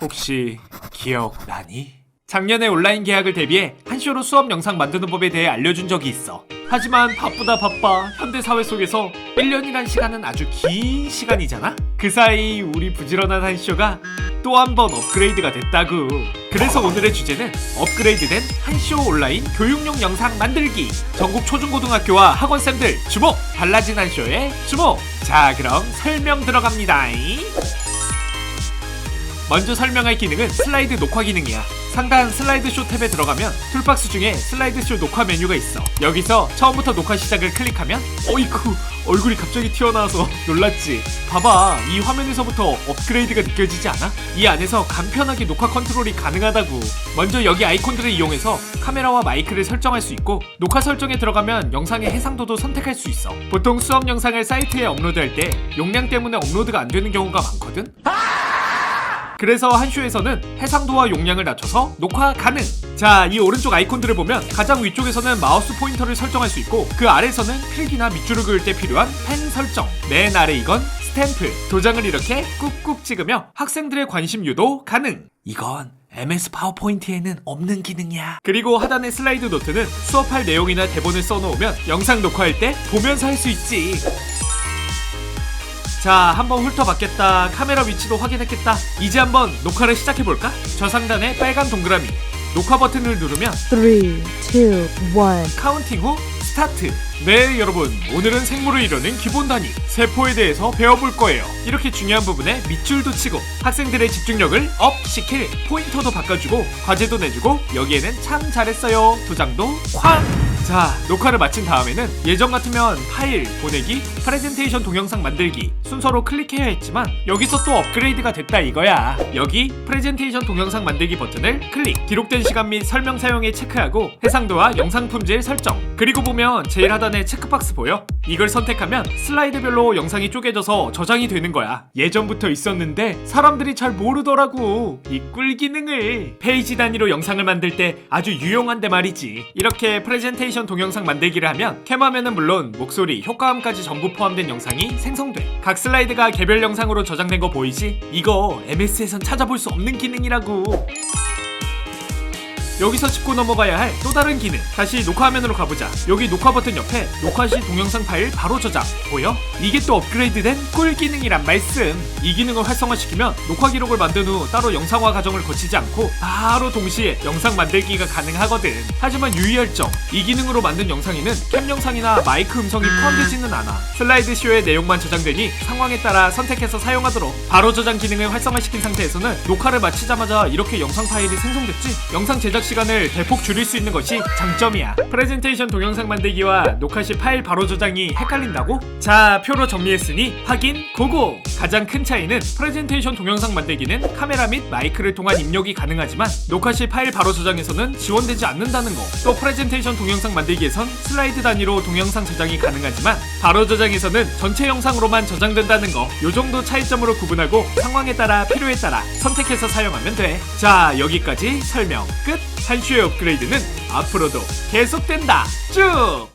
혹시 기억나니? 작년에 온라인 계약을 대비해 한 쇼로 수업 영상 만드는 법에 대해 알려준 적이 있어. 하지만 바쁘다 바빠 현대 사회 속에서 1년이란 시간은 아주 긴 시간이잖아? 그 사이 우리 부지런한 한 쇼가 또 한 번 업그레이드가 됐다구. 그래서 오늘의 주제는 업그레이드된 한쇼 온라인 교육용 영상 만들기. 전국 초중고등학교와 학원생들 주목! 달라진 한쇼에 주목! 자, 그럼 설명 들어갑니다. 먼저 설명할 기능은 슬라이드 녹화 기능이야. 상단 슬라이드 쇼 탭에 들어가면 툴박스 중에 슬라이드 쇼 녹화 메뉴가 있어. 여기서 처음부터 녹화 시작을 클릭하면 어이쿠 얼굴이 갑자기 튀어나와서 놀랐지. 봐봐 이 화면에서부터 업그레이드가 느껴지지 않아? 이 안에서 간편하게 녹화 컨트롤이 가능하다고. 먼저 여기 아이콘들을 이용해서 카메라와 마이크를 설정할 수 있고 녹화 설정에 들어가면 영상의 해상도도 선택할 수 있어. 보통 수업 영상을 사이트에 업로드할 때 용량 때문에 업로드가 안 되는 경우가 많거든. 그래서 한쇼에서는 해상도와 용량을 낮춰서 녹화 가능. 자, 이 오른쪽 아이콘들을 보면 가장 위쪽에서는 마우스 포인터를 설정할 수 있고 그 아래에서는 필기나 밑줄을 그을 때 필요한 펜 설정. 맨 아래 이건 스탬프. 도장을 이렇게 꾹꾹 찍으며 학생들의 관심 유도 가능. 이건 MS 파워포인트에는 없는 기능이야. 그리고 하단의 슬라이드 노트는 수업할 내용이나 대본을 써놓으면 영상 녹화할 때 보면서 할 수 있지. 자, 한번 훑어봤겠다. 카메라 위치도 확인했겠다. 이제 한번 녹화를 시작해볼까? 좌상단의 빨간 동그라미. 녹화 버튼을 누르면 3, 2, 1. 카운팅 후 스타트. 네, 여러분. 오늘은 생물을 이루는 기본 단위, 세포에 대해서 배워볼 거예요. 이렇게 중요한 부분에 밑줄도 치고 학생들의 집중력을 업 시킬 포인터도 바꿔주고 과제도 내주고 여기에는 참 잘했어요. 도장도 쾅! 자, 녹화를 마친 다음에는 예전 같으면 파일, 보내기, 프레젠테이션 동영상 만들기 순서로 클릭해야 했지만 여기서 또 업그레이드가 됐다 이거야. 여기 프레젠테이션 동영상 만들기 버튼을 클릭, 기록된 시간 및 설명 사용에 체크하고 해상도와 영상 품질 설정. 그리고 보면 제일 하단에 체크박스 보여? 이걸 선택하면 슬라이드별로 영상이 쪼개져서 저장이 되는 거야. 예전부터 있었는데 사람들이 잘 모르더라고. 이 꿀 기능을 페이지 단위로 영상을 만들 때 아주 유용한데 말이지. 이렇게 프레젠테이션 동영상 만들기를 하면 캠화면은 물론 목소리, 효과음까지 전부 포함된 영상이 생성돼. 각 슬라이드가 개별 영상으로 저장된 거 보이지? 이거 MS에선 찾아볼 수 없는 기능이라고. 여기서 짚고 넘어가야 할 또 다른 기능. 다시 녹화 화면으로 가보자. 여기 녹화 버튼 옆에 녹화 시 동영상 파일 바로 저장. 보여? 이게 또 업그레이드된 꿀 기능이란 말씀. 이 기능을 활성화시키면 녹화 기록을 만든 후 따로 영상화 과정을 거치지 않고 바로 동시에 영상 만들기가 가능하거든. 하지만 유의할 점. 이 기능으로 만든 영상에는 캠 영상이나 마이크 음성이 포함되지는 않아. 슬라이드 쇼의 내용만 저장되니 상황에 따라 선택해서 사용하도록. 바로 저장 기능을 활성화시킨 상태에서는 녹화를 마치자마자 이렇게 영상 파일이 생성됐지? 영상 제작 시간을 대폭 줄일 수 있는 것이 장점이야. 프레젠테이션 동영상 만들기와 녹화 시 파일 바로 저장이 헷갈린다고? 자, 표로 정리했으니 확인 고고! 가장 큰 차이는 프레젠테이션 동영상 만들기는 카메라 및 마이크를 통한 입력이 가능하지만 녹화 시 파일 바로 저장에서는 지원되지 않는다는 거. 또 프레젠테이션 동영상 만들기에선 슬라이드 단위로 동영상 저장이 가능하지만 바로 저장에서는 전체 영상으로만 저장된다는 거. 요 정도 차이점으로 구분하고 상황에 따라 필요에 따라 선택해서 사용하면 돼. 자, 여기까지 설명 끝. 한슈의 업그레이드는 앞으로도 계속된다. 쭉!